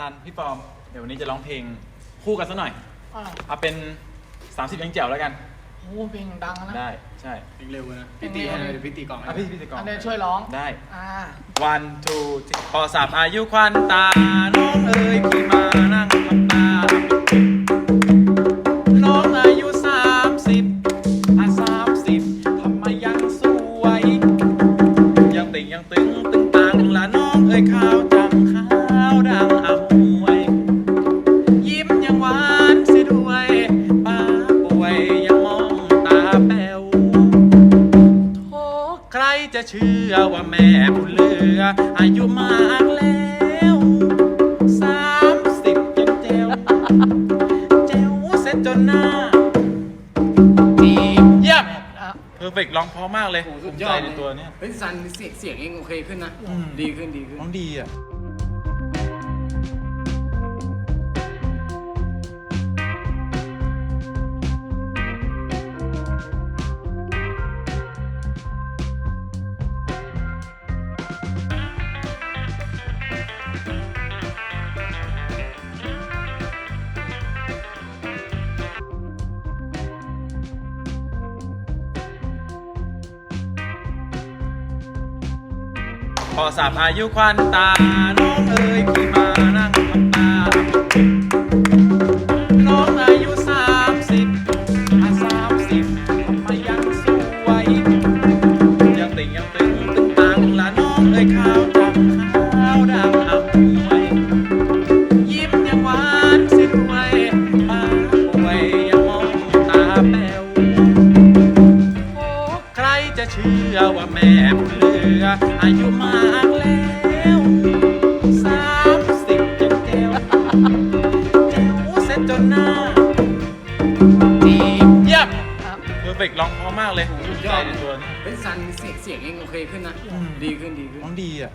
ซันพี่ปอม เดี๋ยววันนี้จะร้องเพลงคู่กันสักหน่อยอ่าเอาเป็น 30ยังแจ๋วแล้วกัน โอ้เพลงดังนะ ได้ ใช่ เพลงเร็วนะเพลพี่งตีเร็วให้เดี๋ยวพี่ตีกล่องให้อะพี่พี่ติกรอันนี้ช่วยร้อง ได้ อ่า one two three พอสับอายุควันตา น้องเอ๋ยพี่มานั่งทำตา น้องอายุสามสิบอะสามสิบทำไมยังสวย ยังติ่งยังตึงตึงตังละน้องเอ๋ยขาวจั จะเชื่อว่าแม่บุญเหลือ อายุมากแล้วสามสิบยังเจวเจวเสร็จจนหน้าดีเยี่ยมอะเพอร์เฟกร้องเพราะมากเลยโอ้โหสุภูดมิยใจอดในตัวเนี้ย เฮ้ยซันเสียงเสียงเองโอเคขึ้นนะ อืม ดีขึ้นดีขึ้น ร้องดีอะ อสับอายุควันตา น้องเอ๋ยพี่มานั่งทำตา น้องอายุสามสิบอะสามสิบทำไมยังสวยยังติ่งยังตึงตึงตังละน้องเอ๋ยขาวจังขาวดังอมวยยิ้มยังหวานสิด้วยป้าป่วยยังมองตาแป๋วโอ้ใครจะเชื่อว่าแม่บุญเหลือ เจวเสร็จจนหน้าดีเยี่ยมอะเพอร์เฟกร้องเพราะมากเลยสุดยใจอดในตัวเนี้ยเฮ้ยซันเสียงเสียงเองโอเคขึ้นนะอืมดีขึ้นดีขึ้น ร้องดีอะ